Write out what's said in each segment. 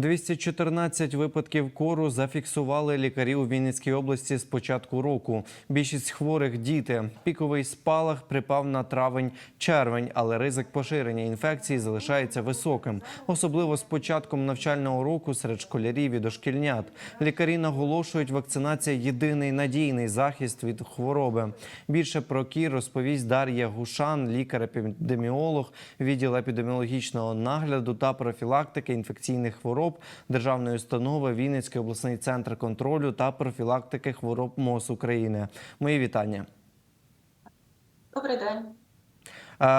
214 випадків кору зафіксували лікарі у Вінницькій області з початку року. Більшість хворих діти. Піковий спалах припав на травень-червень, але ризик поширення інфекції залишається високим, особливо з початком навчального року серед школярів і дошкільнят. Лікарі наголошують, вакцинація єдиний надійний захист від хвороби. Більше про кір розповість Дар'я Гушан, лікар-епідеміолог, відділ епідеміологічного нагляду та профілактики інфекційних хвороб Державної установи Вінницький обласний центр контролю та профілактики хвороб МОЗ України. Мої вітання. Добрий день.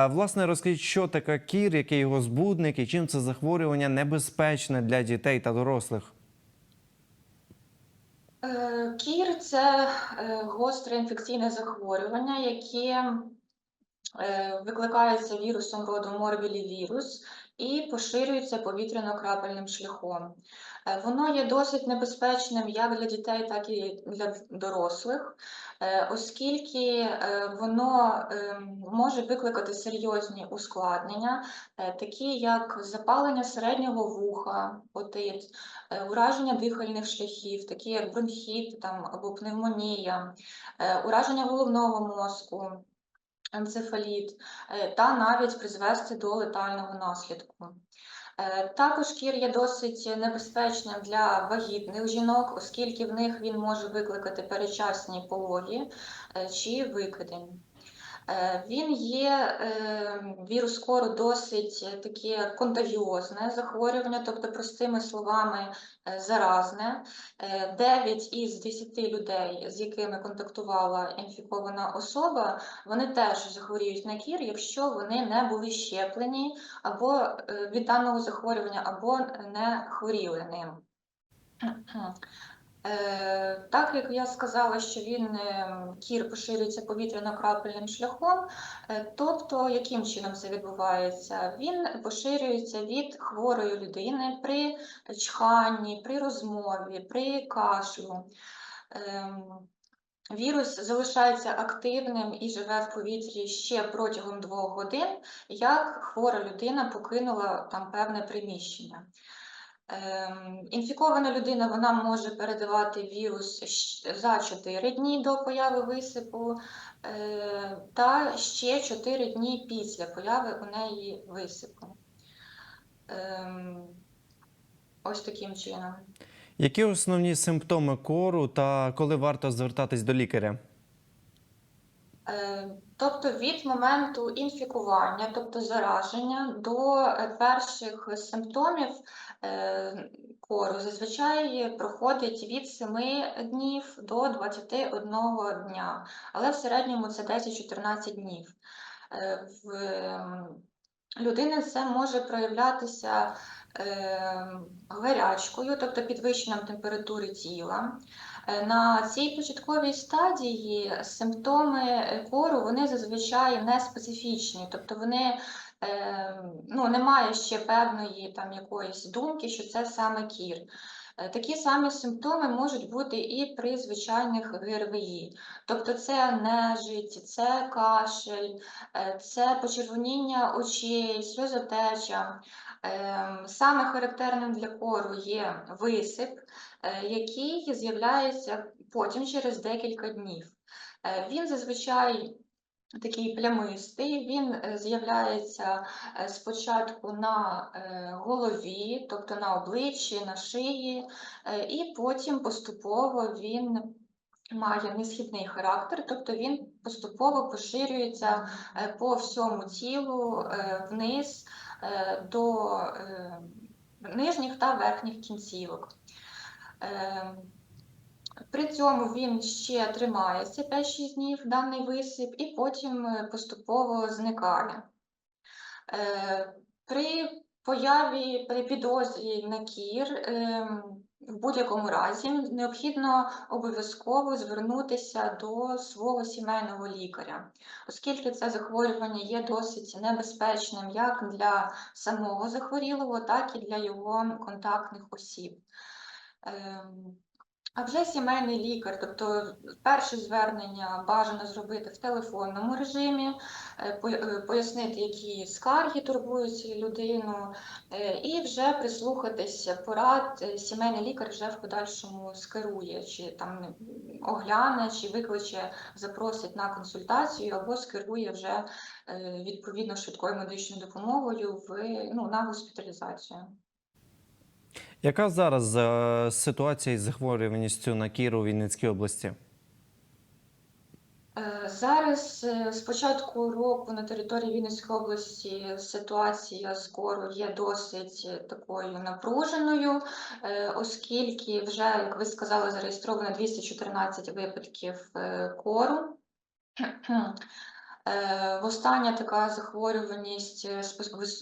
Власне, розкажіть, що таке кір, який його збудник і чим це захворювання небезпечне для дітей та дорослих? Е, Кір це е, гостре інфекційне захворювання, яке е, викликається вірусом роду морбілівірус і поширюється повітряно-крапельним шляхом. Е, Воно є досить небезпечним як для дітей, так і для дорослих, е, оскільки е, воно може викликати серйозні ускладнення, такі як запалення середнього вуха, отит, ураження дихальних шляхів, такі як бронхіт там, або пневмонія, ураження головного мозку, енцефаліт, е, та навіть призвести до летального наслідку. Е, Також кір є досить небезпечним для вагітних жінок, оскільки в них він може викликати перечасні пологи е, чи викидень. Е, Він є е, вірус кору досить е, таке контагіозне захворювання, тобто, простими словами, заразне. Е, 9 із 10 людей, з якими контактувала інфікована особа, вони теж захворіють на кір, якщо вони не були щеплені або від даного захворювання, або не хворіли ним. Е, Так як я сказала, що він е, кір поширюється повітряно-крапельним шляхом, е, тобто яким чином це відбувається? Він поширюється від хворої людини при чханні, при розмові, при кашлю. Вірус залишається активним і живе в повітрі ще протягом двох годин, як хвора людина покинула там певне приміщення. Ем, Інфікована людина вона може передавати вірус за 4 дні до появи висипу е, та ще 4 дні після появи у неї висипу. Ем, Ось таким чином. Які основні симптоми кору та коли варто звертатись до лікаря? Е, Тобто від моменту інфікування, тобто зараження, до е, перших симптомів е, кору зазвичай проходить від 7 днів до 21 дня, але в середньому це 10-14 днів. В ем, людини це може проявлятися е, гарячкою, тобто підвищенням температури тіла. На цій початковій стадії симптоми кору вони зазвичай не специфічні, тобто вони е, ну, немає ще певної там якоїсь думки, що це саме кір. Е, Такі самі симптоми можуть бути і при звичайних ГРВІ, тобто це нежить, це кашель, е, це почервоніння очей, сльозотеча. Ем, Саме характерним для кору є висип, який з'являється потім через декілька днів. Е, Він зазвичай такий плямистий, він е, з'являється е, спочатку на е, голові, тобто на обличчі, на шиї, е, і потім поступово він має несхідний характер, тобто він поступово поширюється е, по всьому тілу е, вниз е, до е, нижніх та верхніх кінцівок. Е, При цьому він ще тримається 5-6 днів, даний висип, і потім е, поступово зникає. Е, При появі, при підозрі на кір, ем, в будь-якому разі необхідно обов'язково звернутися до свого сімейного лікаря, оскільки це захворювання є досить небезпечним як для самого захворілого, так і для його контактних осіб. Ем, А вже сімейний лікар, тобто перше звернення бажано зробити в телефонному режимі, е, е, пояснити, які скарги турбують людину, е, і вже прислухатися порад. Сімейний лікар вже в подальшому скерує, чи там огляне, чи викличе, запросить на консультацію, або скерує вже відповідно швидкою медичною допомогою в ну, на госпіталізацію. Яка зараз е, ситуація із захворюваністю на кір у Вінницькій області? Е, Зараз е, з початку року на території Вінницької області ситуація з кору є досить е, такою напруженою, оскільки вже, як ви сказали, зареєстровано 214 випадків кору. Е, Востаннє така захворюваність е,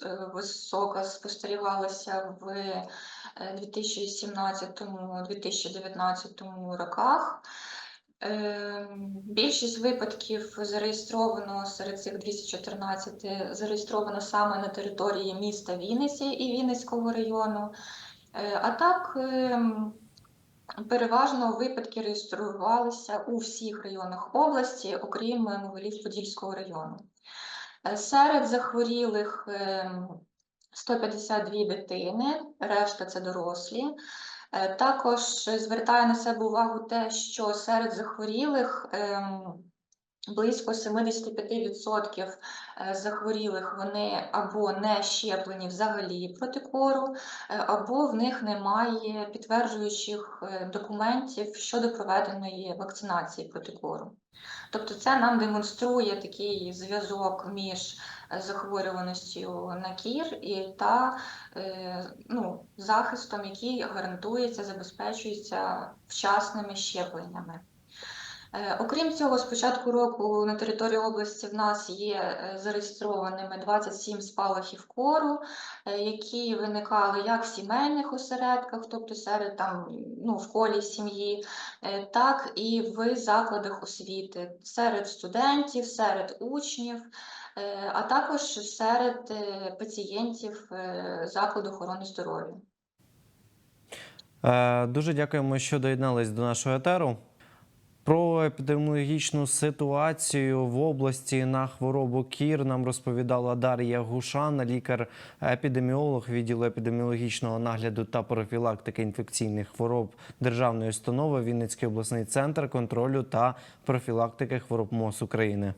е, висока спостерігалася в е, 2017-2019 роках. Більшість випадків зареєстровано серед цих 214 зареєстровано саме на території міста Вінниці і Вінницького району. А так ем, переважно випадки реєструвалися у всіх районах області, окрім Новолів-Подільського району. Е, Серед захворілих ем, 152 дитини, решта це дорослі. Е, Також звертає на себе увагу те, що серед захворілих ем, близько 75% е, захворілих вони або не щеплені взагалі проти кору, е, або в них немає підтверджуючих е, документів щодо проведеної вакцинації проти кору. Тобто це нам демонструє такий зв'язок між захворюваністю на кір і та ну, захистом, який гарантується, забезпечується вчасними щепленнями. Е, Окрім цього, з початку року на території області в нас є е, зареєстрованими 27 спалахів кору, е, які виникали як в сімейних осередках, тобто серед там ну, в колі сім'ї, так і в закладах освіти, серед студентів, серед учнів, а також серед пацієнтів закладу охорони здоров'я. Дуже дякуємо, що доєднались до нашого етеру. Про епідеміологічну ситуацію в області на хворобу кір нам розповідала Дар'я Гушан, лікар-епідеміолог відділу епідеміологічного нагляду та профілактики інфекційних хвороб Державної установи Вінницький обласний центр контролю та профілактики хвороб МОЗ України.